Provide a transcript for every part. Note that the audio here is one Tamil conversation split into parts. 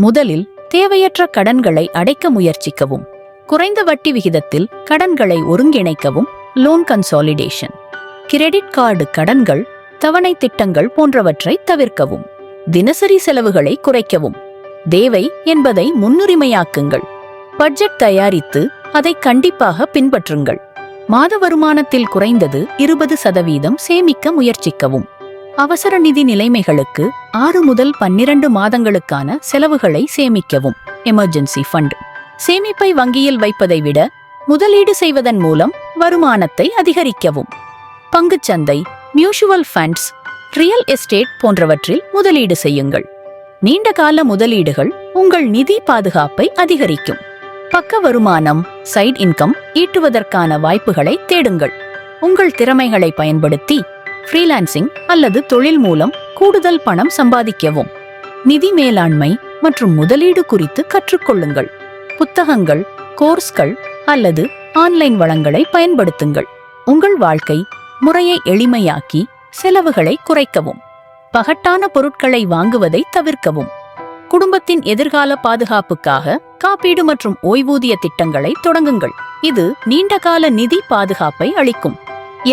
முதலில் தேவையற்ற கடன்களை அடைக்க முயற்சிக்கவும். குறைந்த வட்டி விகிதத்தில் கடன்களை ஒருங்கிணைக்கவும். லோன் கன்சாலிடேஷன் கிரெடிட் கார்டு கடன்கள் தவணை திட்டங்கள் போன்றவற்றை தவிர்க்கவும். தினசரி செலவுகளை குறைக்கவும். தேவை என்பதை முன்னுரிமையாக்குங்கள். பட்ஜெட் தயாரித்து அதை கண்டிப்பாக பின்பற்றுங்கள். மாத வருமானத்தில் குறைந்தது இருபது சதவீதம் சேமிக்க முயற்சிக்கவும். அவசர நிதி நிலைமைகளுக்கு ஆறு முதல் பன்னிரண்டு மாதங்களுக்கான செலவுகளை சேமிக்கவும். எமர்ஜென்சி ஃபண்ட் சேமிப்பை வங்கியில் வைப்பதை விட முதலீடு செய்வதன் மூலம் வருமானத்தை அதிகரிக்கவும். பங்குச்சந்தை மியூச்சுவல் ஃபண்ட்ஸ் ரியல் எஸ்டேட் போன்றவற்றில் முதலீடு செய்யுங்கள். நீண்டகால முதலீடுகள் உங்கள் நிதி பாதுகாப்பை அதிகரிக்கும். பக்க வருமானம் சைட் இன்கம் ஈட்டுவதற்கான வாய்ப்புகளை தேடுங்கள். உங்கள் திறமைகளை பயன்படுத்தி ஃப்ரீலான்சிங் அல்லது தொழில் மூலம் கூடுதல் பணம் சம்பாதிக்கவும். நிதி மேலாண்மை மற்றும் முதலீடு குறித்து கற்றுக்கொள்ளுங்கள். புத்தகங்கள் கோர்ஸ்கள் அல்லது ஆன்லைன் வளங்களை பயன்படுத்துங்கள். உங்கள் வாழ்க்கை முறையை எளிமையாக்கி செலவுகளை குறைக்கவும். பகட்டான பொருட்களை வாங்குவதை தவிர்க்கவும். குடும்பத்தின் எதிர்கால பாதுகாப்புக்காக காப்பீடு மற்றும் ஓய்வூதிய திட்டங்களை தொடங்குங்கள். இது நீண்டகால நிதி பாதுகாப்பை அளிக்கும்.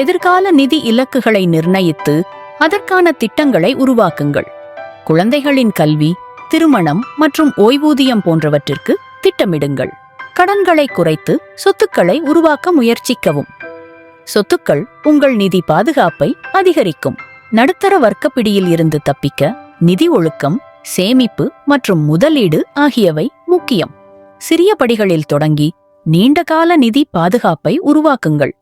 எதிர்கால நிதி இலக்குகளை நிர்ணயித்து அதற்கான திட்டங்களை உருவாக்குங்கள். குழந்தைகளின் கல்வி திருமணம் மற்றும் ஓய்வூதியம் போன்றவற்றிற்கு திட்டமிடுங்கள். கடன்களை குறைத்து சொத்துக்களை உருவாக்க முயற்சிக்கவும். சொத்துக்கள் உங்கள் நிதி பாதுகாப்பை அதிகரிக்கும். நடுத்தர வர்க்கப்பிடியில் இருந்து தப்பிக்க நிதி ஒழுக்கம் சேமிப்பு மற்றும் முதலீடு ஆகியவை முக்கியம். சிறிய படிகளில் தொடங்கி நீண்டகால நிதி பாதுகாப்பை உருவாக்குங்கள்.